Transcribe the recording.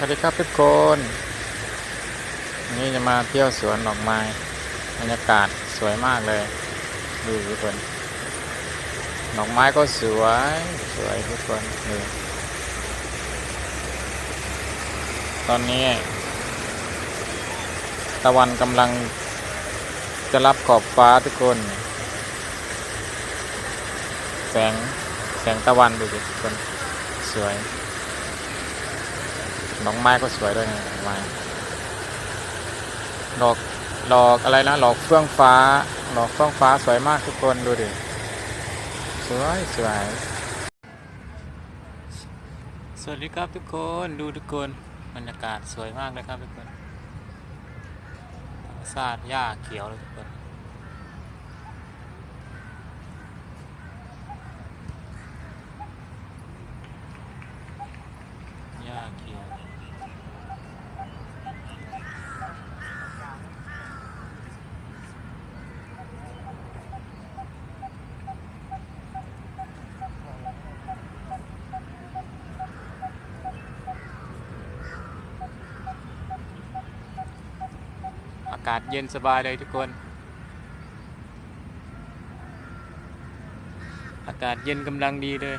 สวัสดีครับทุกคนวันนี้จะมาเที่ยวสวนดอกไม้บรรยากาศสวยมากเลย ดูทุกคนดอกไม้ก็สวยสวยทุกคนดูตอนนี้ ตะวันกำลังจะรับขอบฟ้าทุกคน แสงแสงตะวันดูสิทุกคนสวย ดอกไม้ก็สวยด้วยนะดอกไม้ดอกดอกอะไรนะดอกเฟื่องฟ้าดอกเฟื่องฟ้าสวยมากทุกคนดูดิสวยสวยสวัสดีครับทุกคนดูทุกคนบรรยากาศสวยมากเลยครับทุกคนธรรมชาติหญ้าเขียวเลยทุกคนหญ้าเขียว อากาศเย็นสบายเลยทุกคน อากาศเย็นกำลังดีเลย